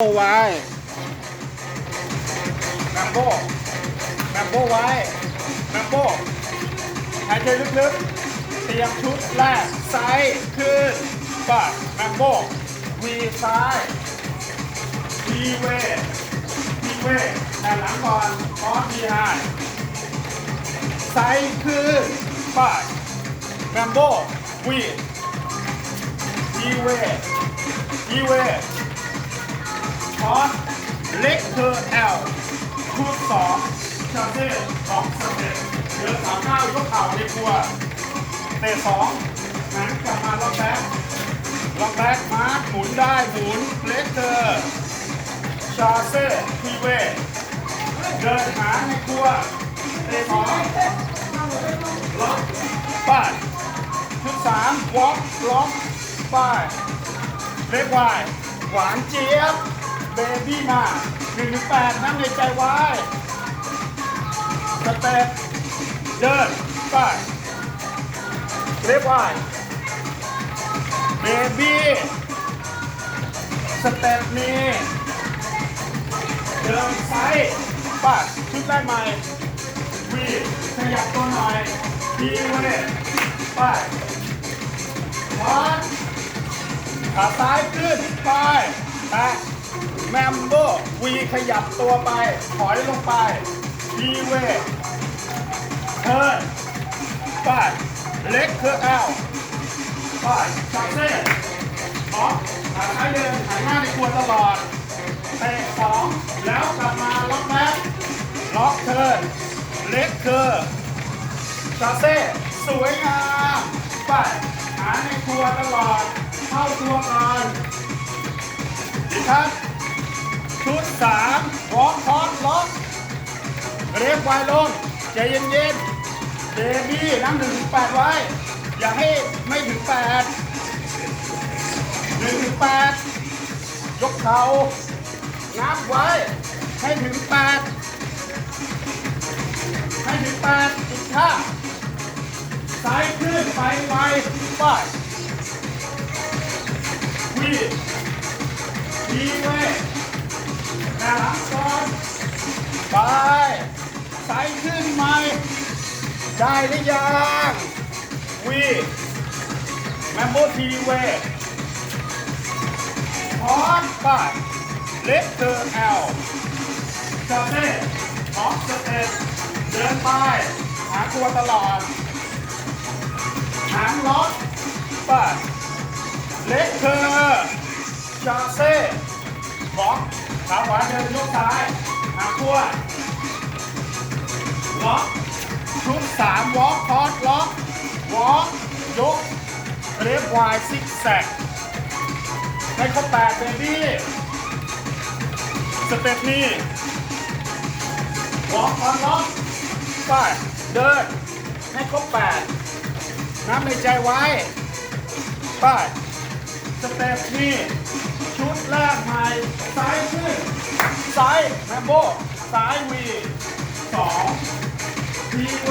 โไว้แมมโบแมมโบไว้แมมโบหายใจลึกๆ เตรียมชุดแรก ซ้ายขึ้นปัดแมมโบวีซ้ายทีเวทีเวแต่หลังก่อนคอสทีไฮซ้ายขึ้นปัดแมมโบวีทีเวทีเว คอสเล็กเทอร์แอลคูณสองชาเซ่สองสเต็ปเหลือสามเก้ายกเข่าในครัวเตะสองหันกลับมาล็อกแบ็คล็อกแบ็คมาร์คหมุนได้หมุนเล็กเทอร์ชาเซ่ทีเวเดินหาในครัวเตะสองล็อกป้ายชุดสามวอล์กล็อกป้ายเล็กวายหวานเจี๊ยบ เบบี้มาหนึ่งถึงแปดนั่งในใจไว้สเต็ปเดินไปเล็กวายเบบี้สเต็ปนี้เดินไซด์ไปชุดแรกใหม่วีขยับตัวหน่อยดีเว้ยไปวันขาซ้ายขึ้นไปแตะ แมมโบวีขยับตัวไป ถอยลงไปทีเวเทิร์นไปเล็กเทอร์แอลไปชาเซ่ออฟขาซ้าเดินหันหน้าในครัวตลอดเตะสองแล้วกลับมาล็อกแบ็คล็อกเทิร์นเล็กเทอร์ชาเซ่สวยงามไปหาในครัวตลอดเข้าตัวก่อนดีครับ ชุดสามวอล์กคอร์สล็อกเรียบไวลงใจเย็นๆเบบี้นั่งหนึ่งถึงแปดไว้ อย่าให้ไม่ถึงแปดหนึ่งถึงแปดยกเข่านับไว้ ให้ถึงแปดให้ถึงแปดอีกท่าซ้ายขึ้นไปไวไปวีวีเว้ยหน้าหลังก่อนไปสายขึ้นไหมได้หรือยังวีแมมโบทีเว้ยพอดไปเล็กเตอร์แอลจาเซ่ออฟสเตปเดินไป หาตัวตลอด หางล็อกไปเล็กเธอชาเซ่บล็อก ขาขวาเดินยกซ้ายหาขั้วล็อกชุดสามวอล์กคอร์สล็อกวอล์กยกเรียบวายซิกแซกให้เขาแปดเบบี้สเต็ปนี้วอล์กคอร์สล็อกไปเดินให้ครบแปดน้ำในใจไว้ไปสเต็ปนี่ ชุดแรกใหม่ซ้ายขึ้นซ้ายแมมโบซ้ายวีสองทีเว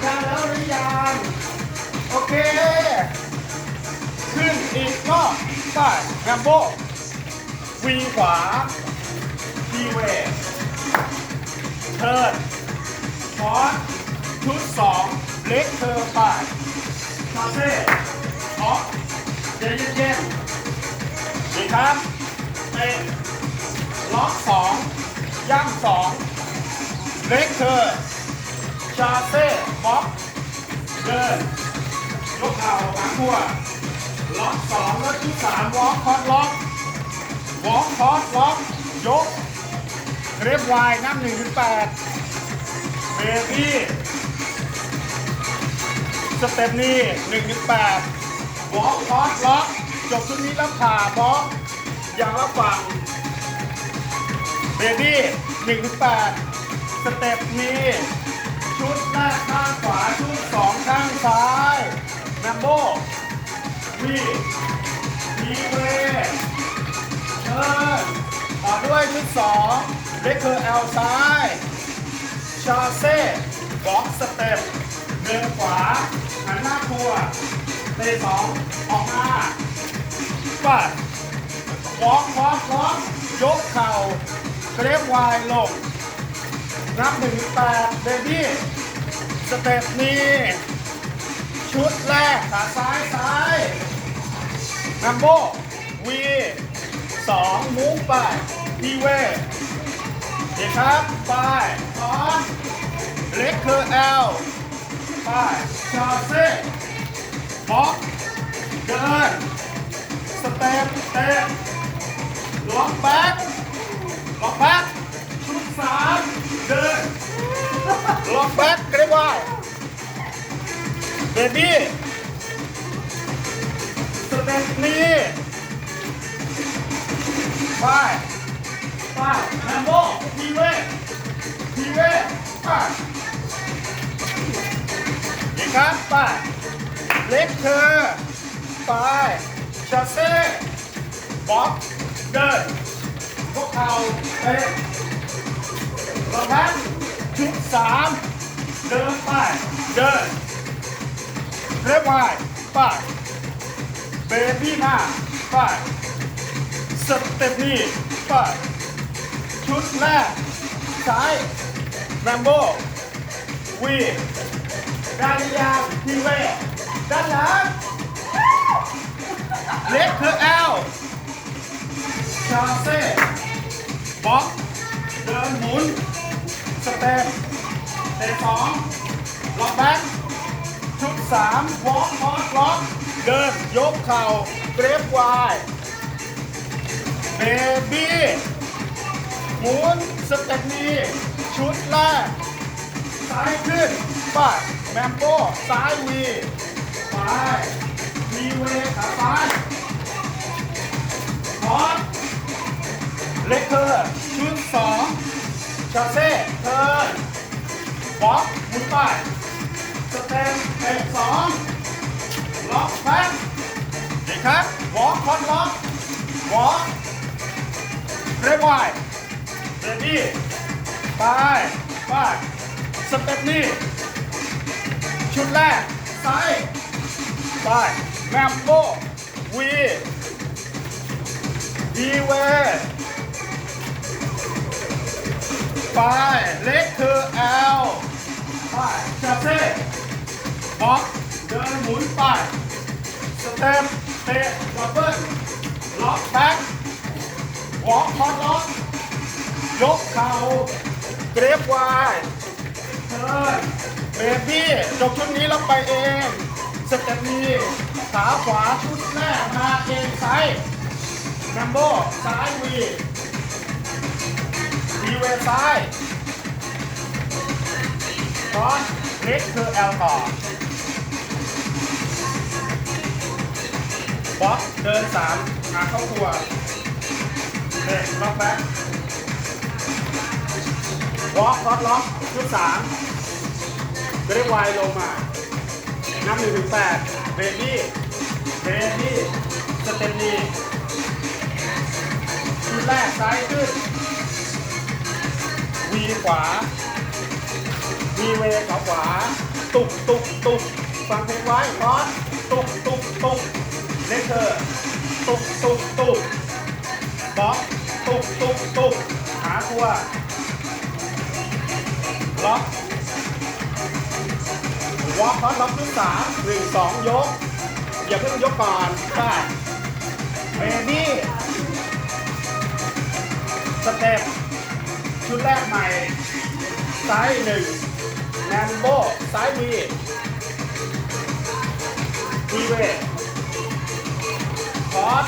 ได้แล้วหรือยังโอเค ขึ้นอีกก็ไปแมมโบวีขวาทีเวเทิร์นคอร์สชุดสองเล็กเธอไปคาเซ่ออฟเย็นเย็นๆ ครับเตะล็อกสองย่ำสองเล็กเธอชาเซ่บ็อกเดินยกเข่าหางหัวล็อกสองแล้วที่สามวอล์กคอร์สล็อกวอล์กคอร์สล็อกยกเรียบวายน้ำหนึ่งถึงแปดเบบี้สเต็ปนี้หนึ่งถึงแปดบล็อกคอสล็อกจบชุดนี้แล้วผ่าบล็อก อย่างละฝั่งเบบี้หนึ่งถึงแปดสเต็ปมีชุดแรกข้างขวา ชุดสองข้างซ้ายแมมโบวีวีเวเชิญต่อด้วยชุดสองเรคเคอร์แอลซ้ายชาเซ่บล็อกสเต็ปเดินขวาหันหน้าครัวเตะสองออกมาปัด วอล์กวอล์กวอล์กยเกรฟวายลง นับหนึ่งถึงแปดเบบี้สเต็ปนี้ชุดแรกขาซ้ายซ้ายนัมโบวีสองมุ้งไปพีเวเดี๋ยวครับไปออนเล็กคือเอลไปชาเซ่บล็อกเดินสเต็ปเตะ ล็อกแบ็คล็อกแบ็คชุดสามเดินล็อกแบ็คเกรฟวาเบบี้สเต็ปนี้ไปไปแลมโบพีเวพีเวไปอีกครับไปเล็กเธอไปชาเซ่บล็อก เดินพวกเขาเตะรองเท้าชุดสามเดินไปเดินเรียบไวไปเบบี้หน้าไปสเต็ปนี้ไปชุดแรกซ้ายแรมโบ้วีดานยาทีเวด้านหลังเล็กคือแอล ชาเซ่บ็อก เดินหมุน สเต็ปเตะสองล็อกแบ็คชุดสามวอล์กคอร์สล็อก เดิน ยกเข่าเกรฟวายเบบี้หมุนสเต็ปนี้ ชุดแรก ซ้ายขึ้นไปแมมโบ้ซ้ายวีไปวีเวขาซ้ายคอร์ส เล็กเธอร์ชุดสองชาเซ่เทิร์นบล็อกหมุนไปสเต็มเตะสองล็อกแบ็คดีครับวอล์กคอนล็อกวอล์กเรบไวเรดี้ไปไปสเต็ปนี้ชุดแรกซ้ายไปแมมโบวีดีเว ไป เล็กคือแอลไปชาเซ่บล็อกเดินหมุนไป สเต็ปเตะดับเบิ้ลล็อกแบ็ควอล์กคอร์ล็อกยกเข่าเกรฟไวเทิร์นเบบี้จบชุดนี้แล้วไปเอง สเต็ปนี้ขาขวาชุดแรกมาเองซ้ายนัมโบซ้ายวี ดีเวซ้ายคอนเล็กคือแอลต่อบล็อกเดินสามหาเข้าตัวเด็กล็อกแบ็ควอล์กคอร์ล็อกชุดสามเรียกวายลงมา นับหนึ่งถึงแปดเบบี้เบบี้สเตปนีชุดแรกซ้ายขึ้น วีขวาวีเวขาขวา ตุกตุกตุกฟังเพลงไว้ร้อนตุกตุกตุกเลเทอร์ตุกตุกตุกบล็อกตุกตุกตุกหาตัวล็อกวอล์กล็อกที่สามหนึ่งสองยก อย่าเพิ่งยกก่อนได้เบบี้สเต็ป ชุดแรกใหม่ซ้ายหนึ่งแนมโบซ้ายวีวีเวคอส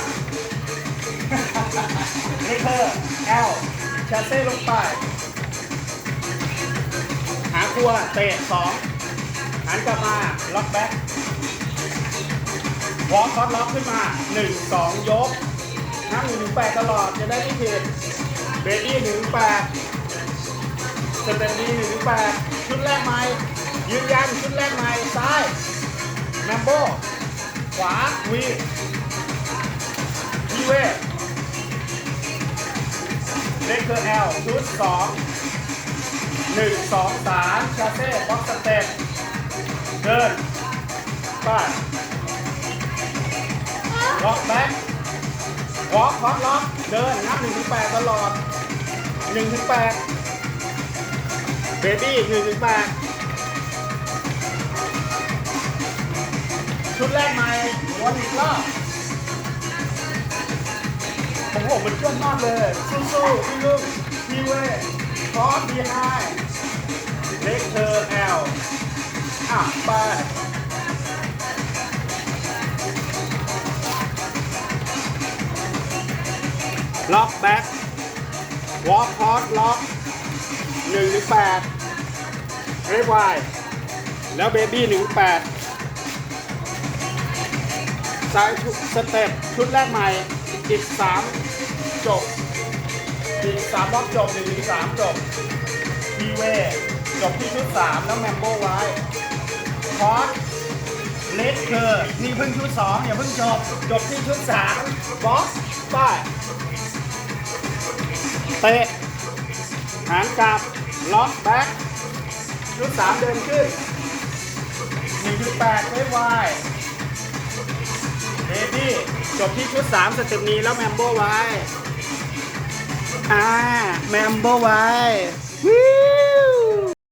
เนเธอร์แอลชาเซ่ลงไป หาตัวเตะสองหันกลับมา ล็อกแบ็ควอล์กคอสล็อกขึ้นมาหนึ่งสองยกนับหนึ่งแปดตลอดจะได้ไม่ผิดเบบี้หนึ่งแปด เต็ปดีหนึ่งถึงแปดชุดแรกใหม่ยืนยันชุดแรกใหม่ซ้ายแมมโบขวาวีพีเวเลกเกอร์แอลชุดสองหนึ่งสองสามชาเซ่บ็อกสเต็ปเดินป้าล็อกแบ็ควอล์กฮอตล็อกเดินนับหนึ่งถึงแปดตลอดหนึ่งถึงแปด เบบี้หนึ่งถึงแปดชุดแรกใหมวนอีกรอบผมบอกมันเชื่อมมากเลย สู้ๆพี่ลุงพี่เว้ยคอสบีไฮเล็กเธอแอลอะไปล็อกแบ็ควอล์กพอสล็อก หนึ่งถึงแปดเรฟไวแล้วเบบี้หนึ่งแปดสายสเต็ปชุดแรกใหม่อีกสามจบอีกสามรอบจบหนึ่งถึงสามจบพีเวจบที่ชุดสามแล้วแมมโบไว้คอสเลสเคอร์นี่เพิ่งชุดสองอย่าเพิ่งจบ จบที่ชุดสามบ็อกซ์ไปเตะ หางกลับ ล็อกแบ็คชุดสามเดินขึ้นหนึ่งจุดแปดเวฟไวเบบี้จบที่ชุดสามสเต็ปนี้แล้วแมมโบไว้อ่าแมมโบไว้วิ